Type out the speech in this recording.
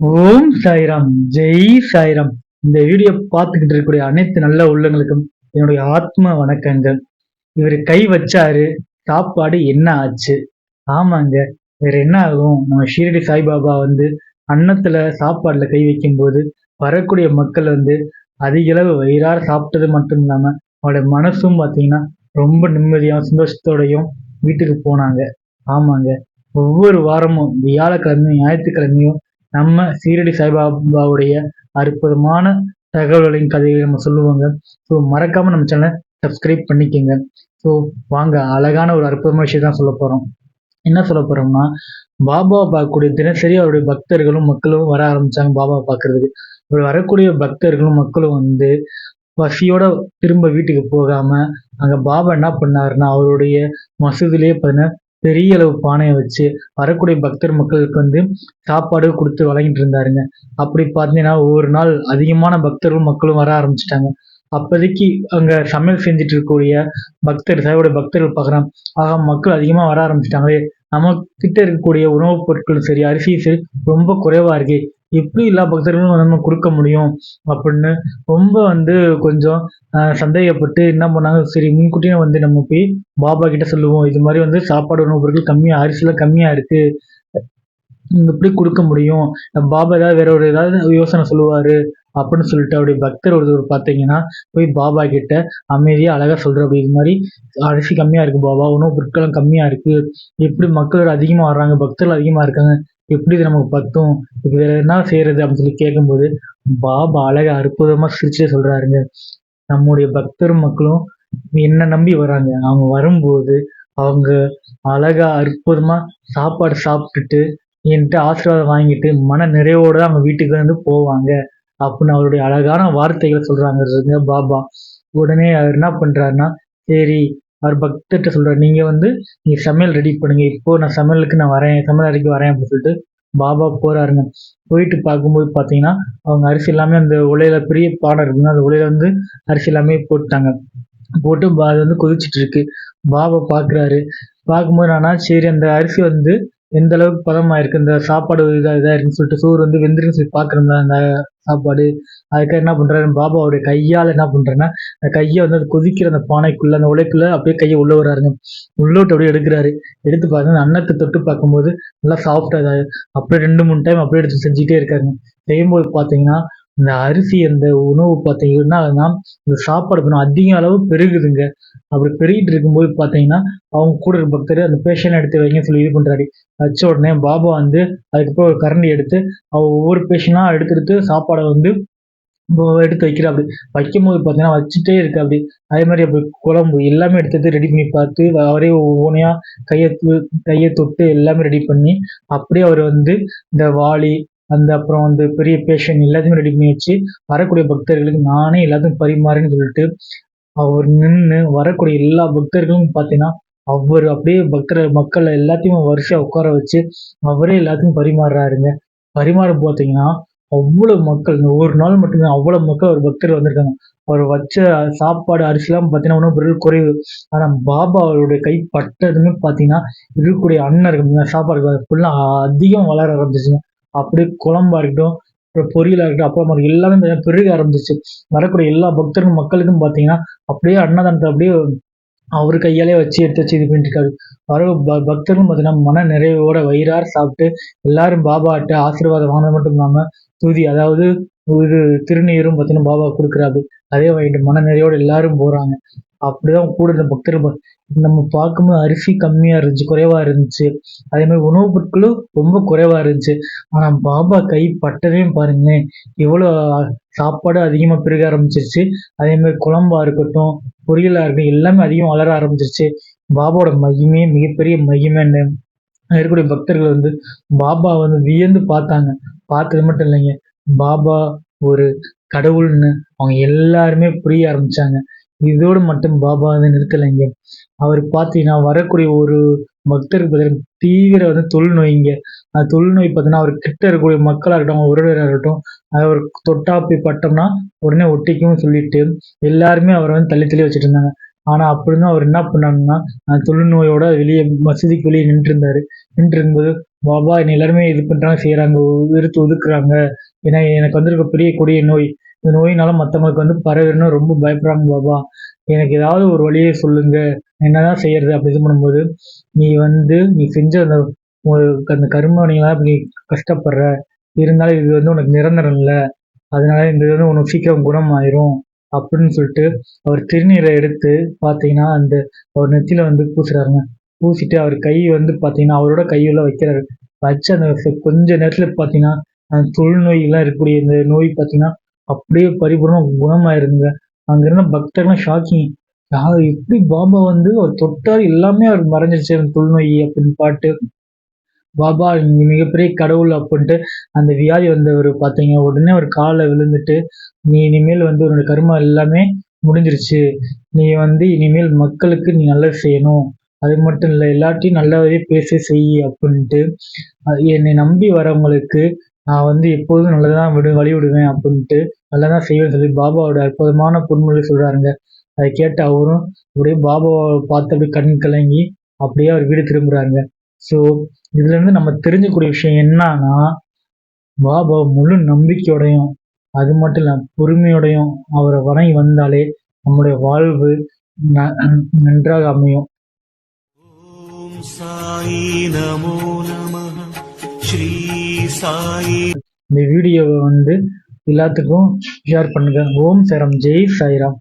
ஓம் சாய்ராம். ஜெய் சாய்ராம். இந்த வீடியோ பார்த்துக்கிட்டு இருக்கக்கூடிய அனைத்து நல்ல உள்ளங்களுக்கும் என்னுடைய ஆத்ம வணக்கங்கள். இவர் கை வச்சாரு சாப்பாடு என்ன ஆச்சு? ஆமாங்க வேற என்ன ஆகும்? நம்ம ஷீரடி சாய்பாபா வந்து அன்னத்துல சாப்பாடுல கை வைக்கும்போது வரக்கூடிய மக்கள் வந்து அதிக அளவு வயிறார சாப்பிட்டது மட்டும் இல்லாம அவளோட மனசும் பார்த்தீங்கன்னா ரொம்ப நிம்மதியாகவும் சந்தோஷத்தோடையும் வீட்டுக்கு போனாங்க. ஆமாங்க ஒவ்வொரு வாரமும் வியாழக்கிழமையும் ஞாயிற்றுக்கிழமையும் நம்ம சீரடி சாய்பாபாவுடைய அற்புதமான தகவல்களின் கதைகளை நம்ம சொல்லுவாங்க. ஸோ மறக்காம நம்ம சேனலை சப்ஸ்கிரைப் பண்ணிக்கோங்க. ஸோ வாங்க அழகான ஒரு அற்புதமான விஷயம் தான் சொல்ல போகிறோம் என்ன சொல்ல போகிறோம்னா பாபா பார்க்கக்கூடிய தினசரி அவருடைய பக்தர்களும் மக்களும் வர ஆரம்பித்தாங்க பாபா பார்க்கறதுக்கு. அவர் வரக்கூடிய பக்தர்களும் மக்களும் வந்து பசியோட திரும்ப வீட்டுக்கு போகாமல் அங்கே பாபா என்ன பண்ணாருன்னா அவருடைய மசூதிலேயே பார்த்தீங்கன்னா பெரிய அளவு பானையை வச்சு வரக்கூடிய பக்தர் மக்களுக்கு வந்து சாப்பாடு கொடுத்து வழங்கிட்டு இருந்தாருங்க. அப்படி பார்த்தீங்கன்னா ஒவ்வொரு நாள் அதிகமான பக்தர்களும் மக்களும் வர ஆரம்பிச்சிட்டாங்க. அப்போதைக்கு அங்கே சமையல் செஞ்சுட்டு இருக்கக்கூடிய பக்தர் சாயோட பக்தர்கள் பார்க்குறான் ஆக மக்கள் அதிகமாக வர ஆரம்பிச்சிட்டாங்களே. நம்ம கிட்ட இருக்கக்கூடிய உணவுப் பொருட்களும் சரி அரிசி சரி ரொம்ப குறைவாக இருக்கு. எப்படி எல்லா பக்தர்களும் நம்ம கொடுக்க முடியும் அப்படின்னு ரொம்ப வந்து கொஞ்சம் சந்தேகப்பட்டு என்ன பண்ணாங்க? சரி முன்கூட்டியே வந்து நம்ம போய் பாபா கிட்ட சொல்லுவோம். இது மாதிரி வந்து சாப்பாடு உணவு பொருட்கள் கம்மியாக அரிசிலாம் கம்மியாக இருக்கு எப்படி கொடுக்க முடியும்? பாபா ஏதாவது வேற ஒரு ஏதாவது யோசனை சொல்லுவாரு அப்படின்னு சொல்லிட்டு அவருடைய பக்தர் ஒருத்தர் பார்த்தீங்கன்னா போய் பாபா கிட்ட அமைதியாக அழகாக சொல்கிற அப்படி இது மாதிரி அரிசி கம்மியாக இருக்குது பாபா உணவு பொருட்களும் கம்மியாக இருக்குது எப்படி மக்கள் அதிகமாக வர்றாங்க? பக்தர்கள் அதிகமாக இருக்காங்க. எப்படி இது நமக்கு பத்தும்? இது வேற என்ன செய்யறது அப்படின்னு சொல்லி கேட்கும்போது பாபா அழகா அற்புதமா சிரிச்சு சொல்றாருங்க. நம்முடைய பக்தர் மக்களும் என்ன நம்பி வராங்க? அவங்க வரும்போது அவங்க அழகா அற்புதமா சாப்பாடு சாப்பிட்டுட்டு என்கிட்ட ஆசீர்வாதம் வாங்கிட்டு மன நிறைவோட அவங்க வீட்டுக்கு வந்து போவாங்க அப்படின்னு அவருடைய அழகான வார்த்தைகளை சொல்றாங்க பாபா. உடனே அவர் என்ன பண்றாருன்னா சரி அவர் பக்தர்கிட்ட சொல்கிறார் நீங்கள் வந்து நீங்கள் சமையல் ரெடி பண்ணுங்க. இப்போது நான் சமையலுக்கு நான் வரேன் சமையல் அறைக்கு வரேன் அப்படின்னு சொல்லிட்டு பாபா போகிறாருங்க போயிட்டு பார்க்கும்போது பார்த்தீங்கன்னா அவங்க அரிசி எல்லாமே அந்த உலையில பெரிய பானை இருக்குங்க அந்த உலையில வந்து அரிசி எல்லாமே போட்டாங்க. போட்டு அது வந்து கொதிச்சுட்டு இருக்கு. பாபா பார்க்குறாரு. பார்க்கும்போது நானா சரி அந்த அரிசி வந்து எந்த அளவுக்கு பதமாயிருக்கு இந்த சாப்பாடு இதாக இதாக இருக்குன்னு சொல்லிட்டு சோறு வந்து வெந்துருன்னு சொல்லி பார்க்குறேன் அந்த சாப்பாடு. அதுக்காக என்ன பண்ணுறாரு பாபாவுடைய கையால் என்ன பண்ணுறேன்னா அந்த கையை வந்து அது கொதிக்கிற அந்த பானைக்குள்ளே அந்த உலைக்குள்ளே அப்படியே கையை உள்ளே வராருங்க உள்ளோட்டு அப்படியே எடுக்கிறாரு. எடுத்து பாருங்க அன்னத்தை தொட்டு பார்க்கும்போது நல்லா சாஃப்டாக அப்படியே ரெண்டு மூணு டைம் அப்படியே எடுத்து செஞ்சுட்டே இருக்காருங்க. செய்யும்போது பார்த்தீங்கன்னா இந்த அரிசி அந்த உணவு பார்த்தீங்கன்னா இந்த சாப்பாடு பண்ண அதிக அளவு பெருகுதுங்க. அப்படி பெருகிட்டு இருக்கும்போது பார்த்தீங்கன்னா அவங்க கூட இருக்க பக்தர் அந்த பேஷண்ட் எடுத்து வைங்க சொல்லி இது பண்ணுறாரு வச்ச உடனே பாபா வந்து அதுக்கப்புறம் ஒரு கரண்டி எடுத்து அவர் ஒவ்வொரு பேஷண்டாக எடுத்து எடுத்து சாப்பாடை வந்து எடுத்து வைக்கிற அப்படி வைக்கும்போது பார்த்தீங்கன்னா வச்சுட்டே இருக்கு அப்படி அதே மாதிரி அப்படி குழம்பு எல்லாமே எடுத்து ரெடி பண்ணி பார்த்து அவரே ஒவ்வொன்றையாக கையை கையை தொட்டு எல்லாமே ரெடி பண்ணி அப்படியே அவர் வந்து இந்த வாளி அந்த அப்புறம் வந்து பெரிய பேஷண்ட் எல்லாத்தையும் ரெடி பண்ணி வச்சு வரக்கூடிய பக்தர்களுக்கு நானே எல்லாத்தையும் பரிமாறேன்னு சொல்லிட்டு அவர் நின்று வரக்கூடிய எல்லா பக்தர்களும் பார்த்தீங்கன்னா அவர் அப்படியே பக்தர் மக்களை எல்லாத்தையும் வரிசையாக உட்கார வச்சு அவரே எல்லாத்தையும் பரிமாறுறாருங்க. பரிமாற பார்த்தீங்கன்னா அவ்வளோ மக்கள் இந்த ஒரு நாள் மட்டும்தான் அவ்வளோ மக்கள் ஒரு பக்தர் வந்திருக்காங்க. அவர் வச்ச சாப்பாடு அரிசிலாம் பார்த்தீங்கன்னா ஒன்றும் பொருள் குறைவு. ஆனால் பாபா அவருடைய கை பட்டதுமே பார்த்தீங்கன்னா இருக்கக்கூடிய அண்ணன் இருக்கு சாப்பாடு ஃபுல்லாக அதிகம் வளர ஆரம்பிச்சிச்சுங்க அப்படியே குழம்பா இருக்கட்டும் அப்புறம் பொரியலாக இருக்கட்டும் அப்பளம் எல்லாமே பெருக ஆரம்பிச்சிச்சு. வரக்கூடிய எல்லா பக்தர்கள் மக்களுக்கும் பார்த்தீங்கன்னா அப்படியே அன்னதானத்தை அப்படியே அவர் கையாலே வச்சு எடுத்து வச்சு இது பண்ணிட்டு இருக்காரு வர பக்தர்களும் பார்த்தீங்கன்னா மன நிறைவோட வயிறார சாப்பிட்டு எல்லாரும் பாபாட்ட ஆசீர்வாதம் வாங்கினது மட்டும் இல்லாமல் துதி அதாவது ஒரு திருநீரும் பார்த்தீங்கன்னா பாபா கொடுக்குறாரு. அதே வாங்கிட்டு மன நிறையோடு எல்லாரும் போகிறாங்க அப்படிதான் கூட இருந்த பக்தர்கள் நம்ம பார்க்கும்போது அரிசி கம்மியா இருந்துச்சு குறைவா இருந்துச்சு. அதே மாதிரி உணவுப் பொருட்களும் ரொம்ப குறைவா இருந்துச்சு. ஆனா பாபா கை பட்டதையும் பாருங்களேன் எவ்வளவு சாப்பாடு அதிகமா பெருக ஆரம்பிச்சிருச்சு. அதே மாதிரி குழம்பா இருக்கட்டும் பொரியலா இருக்கட்டும் எல்லாமே அதிகம் வளர ஆரம்பிச்சிருச்சு. பாபாவோட மகிமே. மிகப்பெரிய மகிமைன்னு இருக்கக்கூடிய பக்தர்கள் வந்து பாபா வந்து வியந்து பார்த்தாங்க. பார்த்தது மட்டும் இல்லைங்க பாபா ஒரு கடவுள்னு அவங்க எல்லாருமே புரிய ஆரம்பிச்சாங்க. இதோடு மட்டும் பாபா வந்து நிறுத்தலைங்க அவர் பார்த்தீங்கன்னா வரக்கூடிய ஒரு பக்தருக்கு பார்த்தீங்கன்னா தீவிர வந்து தொழுநோய்ங்க அந்த தொழுநோய் பார்த்தீங்கன்னா அவர் கிட்ட இருக்கக்கூடிய மக்களாக இருக்கட்டும் உறவினராக இருக்கட்டும் அவர் தொட்டா போய் பட்டோம்னா உடனே ஒட்டிக்கும் சொல்லிட்டு எல்லாருமே அவரை வந்து தள்ளி தள்ளி வச்சுட்டு இருந்தாங்க. ஆனால் அப்படி அவர் என்ன பண்ணாங்கன்னா அந்த தொழுநோயோட வெளியே மசூதிக்கு வெளியே நின்று இருந்தாரு நின்று இருக்கும்போது பாபா என்னை எல்லாருமே இது பண்ணுறாங்க செய்கிறாங்க வெறுத்து ஒதுக்குறாங்க. ஏன்னா எனக்கு வந்திருக்க பெரிய கொடிய நோய். இந்த நோயினால மற்றவங்களுக்கு வந்து பரவிடணும். ரொம்ப பயப்படுறாங்க பாபா. எனக்கு ஏதாவது ஒரு வழியை சொல்லுங்க. என்னதான் செய்யறது அப்படி இது பண்ணும்போது நீ வந்து நீ செஞ்ச அந்த அந்த கருமணிலாம் நீ கஷ்டப்படுற. இருந்தாலும் இது வந்து உனக்கு நிரந்தரம் இல்லை. அதனால இந்த இது வந்து உனக்கு சீக்கிரம் குணமாயிரும் அப்படின்னு சொல்லிட்டு அவர் திருநீரை எடுத்து பார்த்தீங்கன்னா அந்த அவர் நெத்தியில வந்து பூசுறாருங்க. பூசிட்டு அவர் கை வந்து பார்த்தீங்கன்னா அவரோட கையுள்ள வைக்கிறாரு. வச்சு அந்த கொஞ்ச நேரத்தில் பார்த்தீங்கன்னா அந்த தொழுநோயெல்லாம் இருக்கக்கூடிய இந்த நோய் பார்த்தீங்கன்னா அப்படியே பரிபூர்ணம் குணமாயிருங்க. அங்க இருந்த பக்தர்லாம் ஷாக்கிங் யார் எப்படி பாபா வந்து அவர் தொட்டார் எல்லாமே அவர் மறைஞ்சிருச்சு அந்த தொழுநோய்? அப்படின்னு பாட்டு. பாபா நீ மிகப்பெரிய கடவுள் அப்படின்ட்டு அந்த வியாதி வந்தவர் பார்த்தீங்க. உடனே ஒரு காலை விழுந்துட்டு நீ இனிமேல் வந்து உன்னோட கர்மா எல்லாமே முடிஞ்சிருச்சு. நீ வந்து இனிமேல் மக்களுக்கு நீ நல்லது செய்யணும். அது மட்டும் இல்லை எல்லாத்தையும் நல்லாவே பேசி செய் அப்படின்ட்டு. என்னை நம்பி வரவங்களுக்கு நான் வந்து எப்போதும் நல்லது விடு வழி விடுவேன் அப்படின்ட்டு நல்லது தான் செய்வேன்னு சொல்லி பாபாவோட அற்புதமான பொன்மொழி சொல்கிறாருங்க அதை கேட்டு அவரும் அப்படியே பாபாவை பார்த்து அப்படியே கண் கலங்கி அப்படியே அவர் வீடு திரும்புகிறாங்க ஸோ இதுலேருந்து நம்ம தெரிஞ்சக்கூடிய விஷயம் என்னன்னா பாபா முழு நம்பிக்கையோடையும் அது மட்டும் இல்லாமல் பொறுமையோடையும் அவரை வணங்கி வந்தாலே நம்முடைய வாழ்வு நன்றாக அமையும். சாயி நமோ நம. ஸ்ரீ சாயி. இந்த வீடியோவை வந்து எல்லாத்துக்கும் ஷேர் பண்ணுங்க. ஓம் சரம். ஜெய் சாய்ராம்.